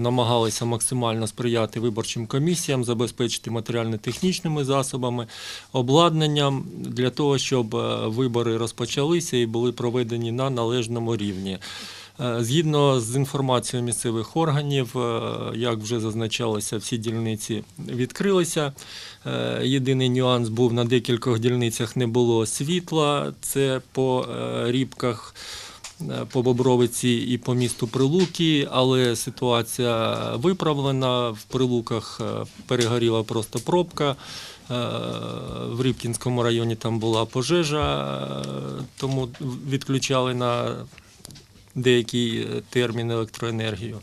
намагалися максимально сприяти виборчим комісіям, забезпечити матеріально-технічними засобами, обладнанням для того, щоб е, вибори розпочалися і були проведені на належному рівні. Е, Згідно з інформацією місцевих органів, е, як вже зазначалося, всі дільниці відкрилися. Єдиний нюанс був на декількох дільницях не було світла. Це по рібках, по Бобровиці і по місту Прилуки, але ситуація виправлена. В Прилуках е, перегоріла просто пробка. Е, В Рибкінському районі там була пожежа, е, тому відключали на деякий е, термін електроенергію.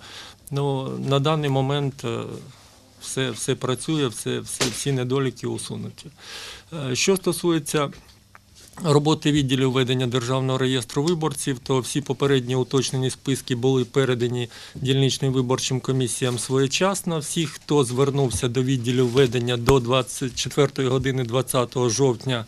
Ну, на даний момент е, все, все працює, все, все, всі недоліки усунуті. Е, Що стосується роботи відділів ведення Державного реєстру виборців, то всі попередні уточнені списки були передані дільничним виборчим комісіям своєчасно. Всі, хто звернувся до відділів ведення до 24 години 20 жовтня,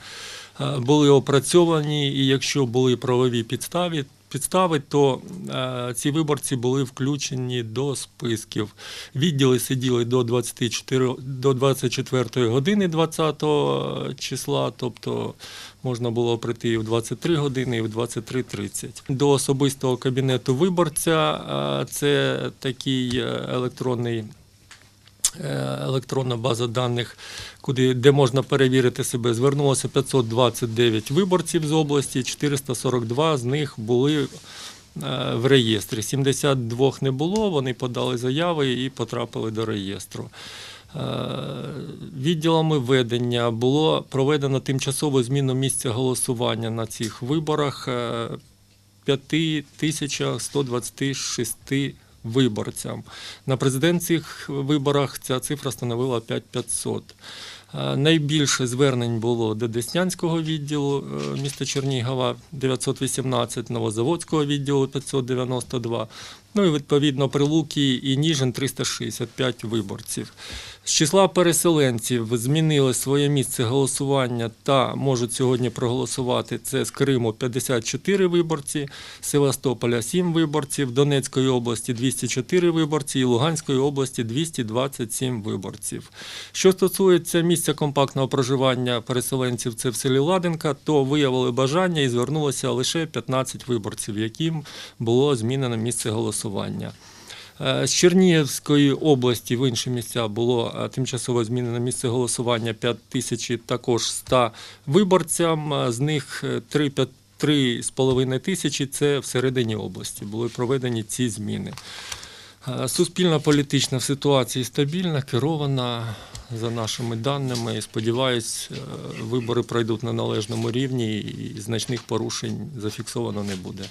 е, були опрацьовані, і якщо були правові підстави, підстави, то е, ці виборці були включені до списків. Відділи сиділи до 24, до 24 години 20 числа, тобто можна було прийти і в 23 години, і в 23.30. До особистого кабінету виборця е, це такий е, електронний е, електронна база даних, куди, де можна перевірити себе. Звернулося 529 виборців з області, 442 з них були е, в реєстрі. 72 не було, вони подали заяви і потрапили до реєстру. Е, Відділами ведення було проведено тимчасову зміну місця голосування на цих виборах е, 5126 виборцям. На президентських виборах ця цифра становила 5500. Е, Найбільше звернень було до Деснянського відділу е, міста Чернігова 918, Новозаводського відділу 592, ну і відповідно Прилуки і Ніжин 365 виборців. З числа переселенців змінили своє місце голосування та можуть сьогодні проголосувати. Це з Криму 54 виборці, Севастополя 7 виборців, Донецької області 204 виборці і Луганської області 227 виборців. Що стосується місця компактного проживання переселенців, це в селі Ладенка, то виявили бажання і звернулося лише 15 виборців, яким було змінено місце голосування. Е, З Чернігівської області в інші місця було е, тимчасово змінено місце голосування 5 тисяч також 100 виборцям. Е, З них 3, 3,5 тисячі це всередині області. Були проведені ці зміни. Суспільна політична ситуація стабільна, керована за нашими даними. Сподіваюсь, е, вибори пройдуть на належному рівні і значних порушень зафіксовано не буде.